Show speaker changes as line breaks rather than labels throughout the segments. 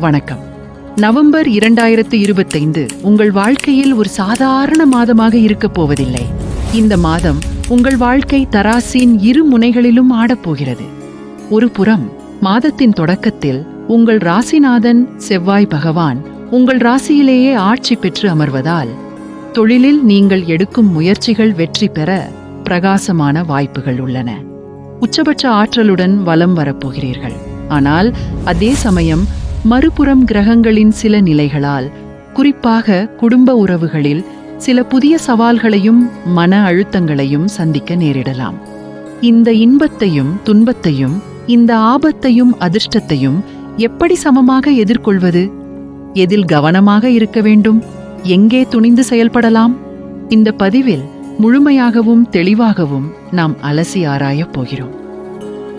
வணக்கம். நவம்பர் இரண்டாயிரத்து இருபத்தைந்து உங்கள் வாழ்க்கையில் ஒரு சாதாரண மாதமாக இருக்கப் போவதில்லை. இந்த மாதம் உங்கள் வாழ்க்கை தராசின் இரு முனைகளிலும் ஆடப்போகிறது ஒரு புறம் மாதத்தின் தொடக்கத்தில் உங்கள் ராசிநாதன் செவ்வாய் பகவான் உங்கள் ராசியிலேயே ஆட்சி பெற்று அமர்வதால் தொழிலில் நீங்கள் எடுக்கும் முயற்சிகள் வெற்றி பெற பிரகாசமான வாய்ப்புகள் உள்ளன. உச்சபட்ச ஆற்றலுடன் வலம் வரப்போகிறீர்கள் ஆனால் அதே சமயம் மறுபுறம் கிரகங்களின் சில நிலைகளால் குறிப்பாக குடும்ப உறவுகளில் சில புதிய சவால்களையும் மன அழுத்தங்களையும் சந்திக்க நேரிடலாம். இந்த இன்பத்தையும் துன்பத்தையும் இந்த ஆபத்தையும் அதிர்ஷ்டத்தையும் எப்படி சமமாக எதிர்கொள்வது? எதில் கவனமாக இருக்க வேண்டும்? எங்கே துணிந்து செயல்படலாம்? இந்த பதிவில் முழுமையாகவும் தெளிவாகவும் நாம் அலசி ஆராயப் போகிறோம்.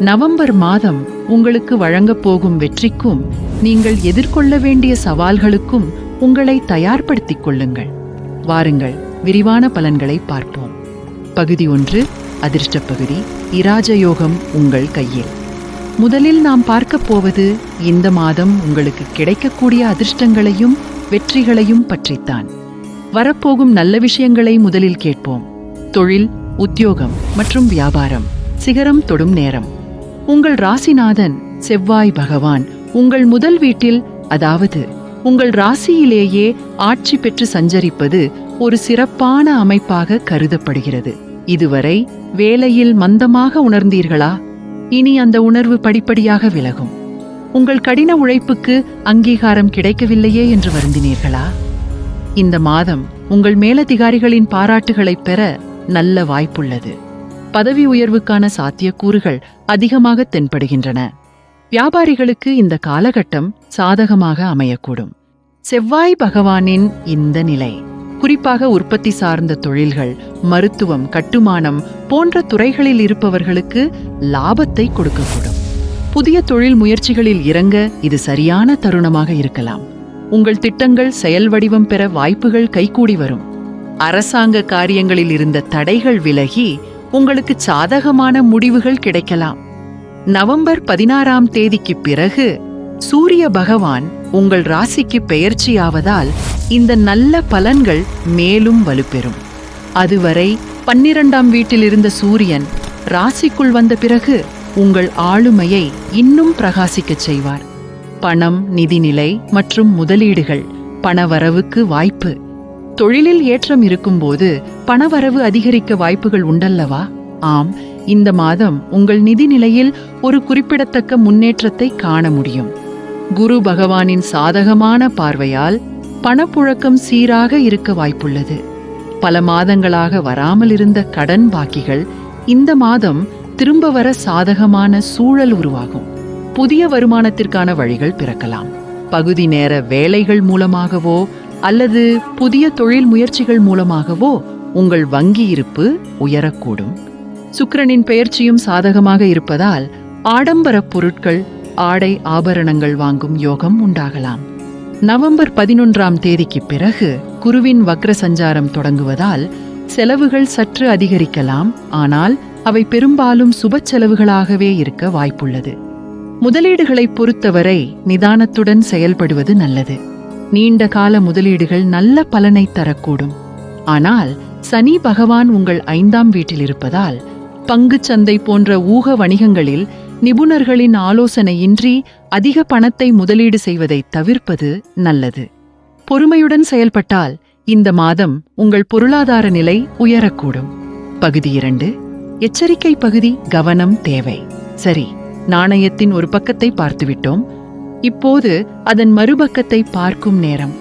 நவம்பர் மாதம் உங்களுக்கு வழங்கப் போகும் வெற்றிக்கும் நீங்கள் எதிர்கொள்ள வேண்டிய சவால்களுக்கும் உங்களை தயார்படுத்திக் கொள்ளுங்கள். வாருங்கள் விரிவான பலன்களை பார்ப்போம். பகுதி ஒன்று அதிர்ஷ்ட பகுதி இராஜயோகம் உங்கள் கையில். முதலில் நாம் பார்க்கப் போவது இந்த மாதம் உங்களுக்கு கிடைக்கக்கூடிய அதிர்ஷ்டங்களையும் வெற்றிகளையும் பற்றித்தான். வரப்போகும் நல்ல விஷயங்களை முதலில் கேட்போம். தொழில் உத்தியோகம் மற்றும் வியாபாரம். சிகரம் தொடும் நேரம். உங்கள் ராசிநாதன் செவ்வாய் பகவான் உங்கள் முதல் வீட்டில் அதாவது உங்கள் ராசியிலேயே ஆட்சி பெற்று சஞ்சரிப்பது ஒரு சிறப்பான அமைப்பாக கருதப்படுகிறது. இதுவரை வேலையில் மந்தமாக உணர்ந்தீர்களா? இனி அந்த உணர்வு படிப்படியாக விலகும். உங்கள் கடின உழைப்புக்கு அங்கீகாரம் கிடைக்கவில்லையே என்று வருந்தினீர்களா? இந்த மாதம் உங்கள் மேலதிகாரிகளின் பாராட்டுகளைப் பெற நல்ல வாய்ப்புள்ளது. பதவி உயர்வுக்கான சாத்தியக்கூறுகள் அதிகமாக தென்படுகின்றன. வியாபாரிகளுக்கு இந்த காலகட்டம் சாதகமாக அமையக்கூடும். செவ்வாய் பகவானின் இந்த நிலை குறிப்பாக உற்பத்தி சார்ந்த தொழில்கள் மருத்துவம் கட்டுமானம் போன்ற துறைகளில் இருப்பவர்களுக்கு லாபத்தை கொடுக்கக்கூடும். புதிய தொழில் முயற்சிகளில் இறங்க இது சரியான தருணமாக இருக்கலாம். உங்கள் திட்டங்கள் செயல் வடிவம் பெற வாய்ப்புகள் கைகூடி வரும். அரசாங்க காரியங்களில் இருந்த தடைகள் விலகி உங்களுக்கு சாதகமான முடிவுகள் கிடைக்கலாம். நவம்பர் பதினாறாம் தேதிக்கு பிறகு சூரிய பகவான் உங்கள் ராசிக்கு பெயர்ச்சியாவதால் இந்த நல்ல பலன்கள் மேலும் வலுப்பெறும். அதுவரை பன்னிரண்டாம் வீட்டில் இருந்த சூரியன் ராசிக்குள் வந்த பிறகு உங்கள் ஆளுமையை இன்னும் பிரகாசிக்கச் செய்வார். பணம் நிதிநிலை மற்றும் முதலீடுகள் பணவரவுக்கு வாய்ப்பு. தொழிலில் ஏற்றம் இருக்கும்போது பணவரவு அதிகரிக்க வாய்ப்புகள் உண்டல்லவா? ஆம் இந்த மாதம் உங்கள் நிதி நிலையில் ஒரு குறிப்பிடத்தக்க முன்னேற்றத்தை காண முடியும். குரு பகவானின் சாதகமான பார்வையால் பணப்புழக்கம் சீராக இருக்க வாய்ப்புள்ளது. பல மாதங்களாக வராமல் இருந்த கடன் பாக்கிகள் இந்த மாதம் திரும்ப வர சாதகமான சூழல் உருவாகும். புதிய வருமானத்திற்கான வழிகள் பிறக்கலாம். பகுதி நேர வேலைகள் மூலமாகவோ அல்லது புதிய தொழில் முயற்சிகள் மூலமாகவோ உங்கள் வங்கி இருப்பு உயரக்கூடும். சுக்கிரனின் பெயர்ச்சியும் சாதகமாக இருப்பதால் ஆடம்பரப் பொருட்கள் ஆடை ஆபரணங்கள் வாங்கும் யோகம் உண்டாகலாம். நவம்பர் பதினொன்றாம் தேதிக்கு பிறகு குருவின் வக்ர சஞ்சாரம் தொடங்குவதால் செலவுகள் சற்று அதிகரிக்கலாம் ஆனால் அவை பெரும்பாலும் சுப செலவுகளாகவே இருக்க வாய்ப்புள்ளது. முதலீடுகளை பொறுத்தவரை நிதானத்துடன் செயல்படுவது நல்லது. நீண்ட கால முதலீடுகள் நல்ல பலனை தரக்கூடும். ஆனால் சனி பகவான் உங்கள் ஐந்தாம் வீட்டில் இருப்பதால் சந்தை போன்ற ஊக வணிகங்களில் நிபுணர்களின் ஆலோசனையின்றி அதிக பணத்தை முதலீடு செய்வதை தவிர்ப்பது நல்லது. பொறுமையுடன் செயல்பட்டால் இந்த மாதம் உங்கள் பொருளாதார நிலை உயரக்கூடும். பகுதி இரண்டு. எச்சரிக்கை பகுதி கவனம் தேவை. சரி நாணயத்தின் ஒரு பக்கத்தை பார்த்துவிட்டோம். இப்போது அதன் மறுபக்கத்தை பார்க்கும் நேரம்.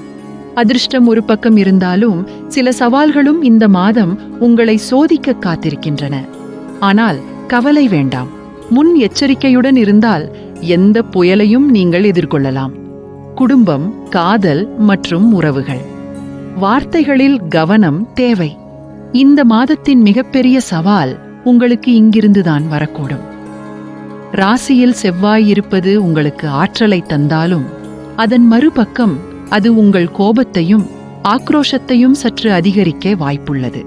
அதிர்ஷ்டம் ஒரு பக்கம் இருந்தாலும் சில சவால்களும் இந்த மாதம் உங்களை சோதிக்க காத்திருக்கின்றன. ஆனால் கவலை வேண்டாம். முன் எச்சரிக்கையுடன் இருந்தால் எந்த புயலையும் நீங்கள் எதிர்கொள்ளலாம். குடும்பம் காதல் மற்றும் உறவுகள். வார்த்தைகளில் கவனம் தேவை. இந்த மாதத்தின் மிகப்பெரிய சவால் உங்களுக்கு இங்கிருந்துதான் வரக்கூடும். ராசியில் செவ்வாய் இருப்பது உங்களுக்கு ஆற்றலை தந்தாலும் அதன் மறுபக்கம் அது உங்கள் கோபத்தையும் ஆக்ரோஷத்தையும் சற்று அதிகரிக்க வாய்ப்புள்ளது.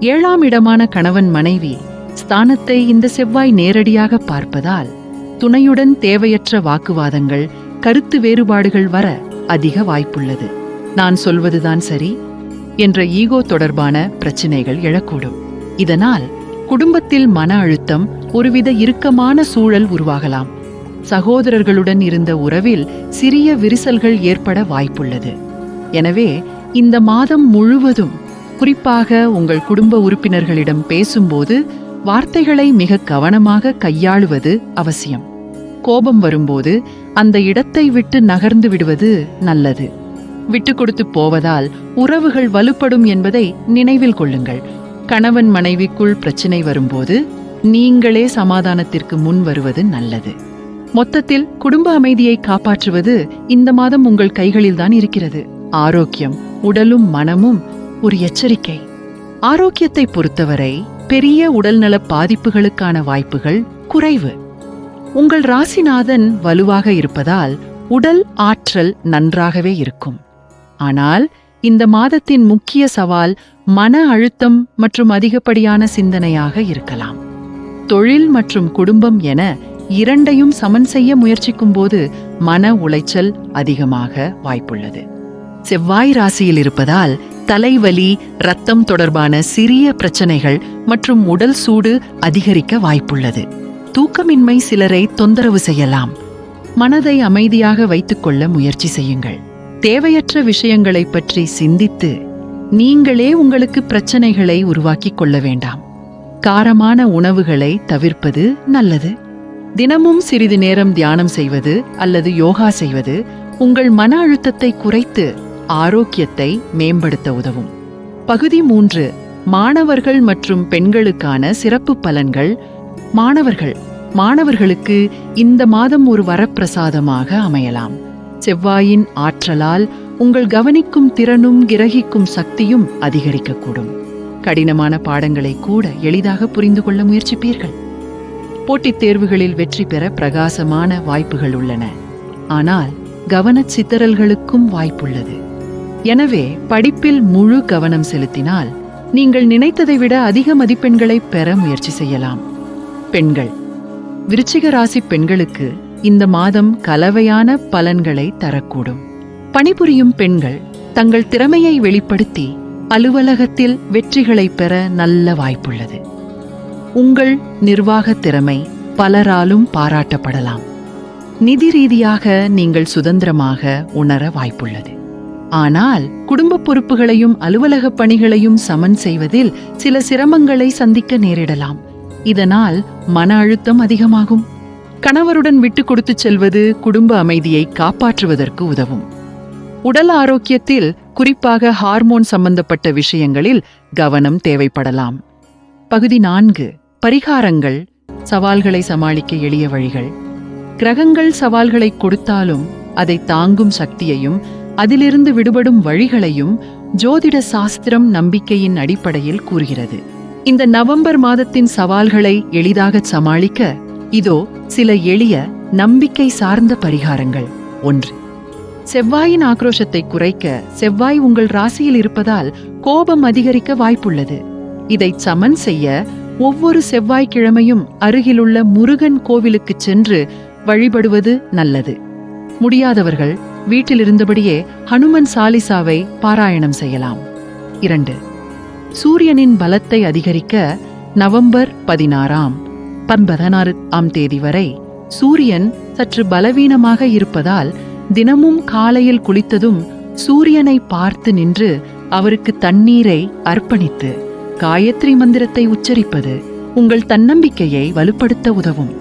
ஏழாம் இடமான கணவன் மனைவி ஸ்தானத்தை இந்த செவ்வாய் நேரடியாக பார்ப்பதால் துணையுடன் தேவையற்ற வாக்குவாதங்கள் கருத்து வேறுபாடுகள் வர அதிக வாய்ப்புள்ளது. நான் சொல்வதுதான் சரி என்ற ஈகோ தொடர்பான பிரச்சினைகள் எழக்கூடும். இதனால் குடும்பத்தில் மன அழுத்தம் ஒருவித இறுக்கமான சூழல் உருவாகலாம். சகோதரர்களுடன் இருந்த உறவில் சிறிய விரிசல்கள் ஏற்பட வாய்ப்புள்ளது. எனவே இந்த மாதம் முழுவதும் குறிப்பாக உங்கள் குடும்ப உறுப்பினர்களிடம் பேசும்போது வார்த்தைகளை மிக கவனமாக கையாளுவது அவசியம். கோபம் வரும்போது அந்த இடத்தை விட்டு நகர்ந்து விடுவது நல்லது. விட்டு கொடுத்து போவதால் உறவுகள் வலுப்படும் என்பதை நினைவில் கொள்ளுங்கள். கணவன் மனைவிக்குள் பிரச்சினை வரும்போது நீங்களே சமாதானத்திற்கு முன் வருவது நல்லது. மொத்தத்தில் குடும்ப அமைதியை காப்பாற்றுவது இந்த மாதம் உங்கள் கைகளில்தான் இருக்கிறது. ஆரோக்கியம் உடலும் மனமும் ஒரு எச்சரிக்கை. ஆரோக்கியத்தை பொறுத்தவரை பெரிய உடல்நல பாதிப்புகளுக்கான வாய்ப்புகள் குறைவு. உங்கள் ராசிநாதன் வலுவாக இருப்பதால் உடல் ஆற்றல் நன்றாகவே இருக்கும். ஆனால் இந்த மாதத்தின் முக்கிய சவால் மன அழுத்தம் மற்றும் அதிகப்படியான சிந்தனையாக இருக்கலாம். தொழில் மற்றும் குடும்பம் என இரண்டையும் சமன் செய்ய முயற்சிக்கும்போது மன உளைச்சல் அதிகமாக வாய்ப்புள்ளது. செவ்வாய் ராசியில் இருப்பதால் தலைவலி ரத்தம் தொடர்பான சிறிய பிரச்சனைகள் மற்றும் உடல் சூடு அதிகரிக்க வாய்ப்புள்ளது. தூக்கமின்மை சிலரை தொந்தரவு செய்யலாம். மனதை அமைதியாக வைத்துக்கொள்ள முயற்சி செய்யுங்கள். தேவையற்ற விஷயங்களைப் பற்றி சிந்தித்து நீங்களே உங்களுக்கு பிரச்சனைகளை உருவாக்கிக் கொள்ள வேண்டாம். காரமான உணவுகளை தவிர்ப்பது நல்லது. தினமும் சிறிது நேரம் தியானம் செய்வது அல்லது யோகா செய்வது உங்கள் மன அழுத்தத்தை குறைத்து ஆரோக்கியத்தை மேம்படுத்த உதவும். பகுதி மூன்று மாணவர்கள் மற்றும் பெண்களுக்கான சிறப்பு பலன்கள். மாணவர்கள் மாணவர்களுக்கு இந்த மாதம் ஒரு வரப்பிரசாதமாக அமையலாம். செவ்வாயின் ஆற்றலால் உங்கள் கவனிக்கும் திறனும் கிரகிக்கும் சக்தியும் அதிகரிக்கக்கூடும். கடினமான பாடங்களை கூட எளிதாக புரிந்து கொள்ள முயற்சிப்பீர்கள். போட்டித் தேர்வுகளில் வெற்றி பெற பிரகாசமான வாய்ப்புகள் உள்ளன. ஆனால் கவனச் சித்தரல்களுக்கும் வாய்ப்புள்ளது. எனவே படிப்பில் முழு கவனம் செலுத்தினால் நீங்கள் நினைத்ததை விட அதிக மதிப்பெண்களை பெற முயற்சி செய்யலாம். பெண்கள். விருச்சிக ராசி பெண்களுக்கு இந்த மாதம் கலவையான பலன்களை தரக்கூடும். பணிபுரியும் பெண்கள் தங்கள் திறமையை வெளிப்படுத்தி அலுவலகத்தில் வெற்றிகளை பெற நல்ல வாய்ப்புள்ளது. உங்கள் நிர்வாக திறமை பலராலும் பாராட்டப்படலாம். நிதி ரீதியாக நீங்கள் சுதந்திரமாக உணர வாய்ப்புள்ளது. ஆனால் குடும்ப பொறுப்புகளையும் அலுவலக பணிகளையும் சமன் செய்வதில் சில சிரமங்களை சந்திக்க நேரிடலாம். இதனால் மன அழுத்தம் அதிகமாகும். கணவருடன் விட்டு கொடுத்து செல்வது குடும்ப அமைதியை காப்பாற்றுவதற்கு உதவும். உடல் ஆரோக்கியத்தில் குறிப்பாக ஹார்மோன் சம்பந்தப்பட்ட விஷயங்களில் கவனம் தேவைப்படலாம். பகுதி நான்கு. பரிகாரங்கள். சவால்களை சமாளிக்க எளிய வழிகள். கிரகங்கள் சவால்களை கொடுத்தாலும் அதை தாங்கும் சக்தியையும் அதிலிருந்து விடுபடும் வழிகளையும் ஜோதிட சாஸ்திரம் நம்பிக்கையின் அடிப்படையில் கூறுகிறது. இந்த நவம்பர் மாதத்தின் சவால்களை எளிதாக சமாளிக்க இதோ சில எளிய நம்பிக்கை சார்ந்த பரிகாரங்கள். ஒன்று. செவ்வாயின் ஆக்ரோஷத்தை குறைக்க செவ்வாய் உங்கள் ராசியில் இருப்பதால் கோபம் அதிகரிக்க வாய்ப்புள்ளது. இதை சமன் செய்ய ஒவ்வொரு செவ்வாய்க்கிழமையும் அருகிலுள்ள முருகன் கோவிலுக்குச் சென்று வழிபடுவது நல்லது. முடியாதவர்கள் வீட்டில் இருந்தபடியே ஹனுமன் சாலிசாவை பாராயணம் செய்யலாம். இரண்டு. சூரியனின் பலத்தை அதிகரிக்க நவம்பர் பதினாறாம் பன்பதனாறு ஆம் தேதி வரை சூரியன் சற்று பலவீனமாக இருப்பதால் தினமும் காலையில் குளித்ததும் சூரியனை பார்த்து நின்று அவருக்கு தண்ணீரை அர்ப்பணித்து காயத்ரி மந்திரத்தை உச்சரிப்பது உங்கள் தன்னம்பிக்கையை வலுப்படுத்த உதவும்.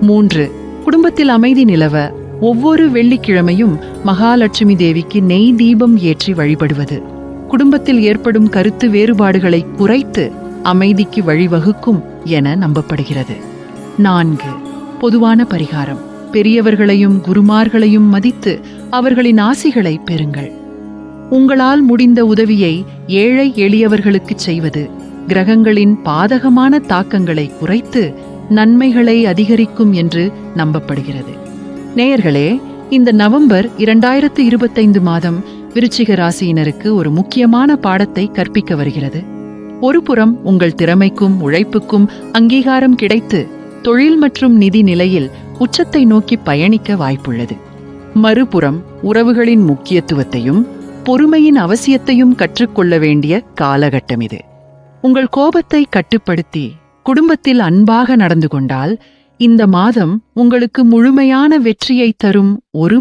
மூன்று. குடும்பத்தில் அமைதி நிலவ ஒவ்வொரு வெள்ளிக்கிழமையும் மகாலட்சுமி தேவிக்கு நெய் தீபம் ஏற்றி வழிபடுவது. குடும்பத்தில் ஏற்படும் கருத்து வேறுபாடுகளை குறைத்து அமைதிக்கு வழிவகுக்கும் என நம்பப்படுகிறது. நான்கு. பொதுவான பரிகாரம். பெரியவர்களையும் குருமார்களையும் மதித்து அவர்களின் ஆசிகளை பெறுங்கள். உங்களால் முடிந்த உதவியை ஏழை எளியவர்களுக்குச் செய்வது கிரகங்களின் பாதகமான தாக்கங்களை குறைத்து நன்மைகளை அதிகரிக்கும் என்று நம்பப்படுகிறது. நேயர்களே இந்த நவம்பர் இரண்டாயிரத்து இருபத்தைந்து மாதம் விருச்சிக ராசியினருக்கு ஒரு முக்கியமான பாடத்தை கற்பிக்க வருகிறது. ஒருபுறம் உங்கள் திறமைக்கும் உழைப்புக்கும் அங்கீகாரம் கிடைத்து தொழில் மற்றும் நிதி நிலையில் உச்சத்தை நோக்கி பயணிக்க வாய்ப்புள்ளது. மறுபுறம் உறவுகளின் முக்கியத்துவத்தையும் பொறுமையின் அவசியத்தையும் கற்றுக்கொள்ள வேண்டிய காலகட்டம் இது. உங்கள் கோபத்தை கட்டுப்படுத்தி குடும்பத்தில் அன்பாக நடந்து கொண்டால் இந்த மாதம் உங்களுக்கு முழுமையான வெற்றியை தரும் ஒரு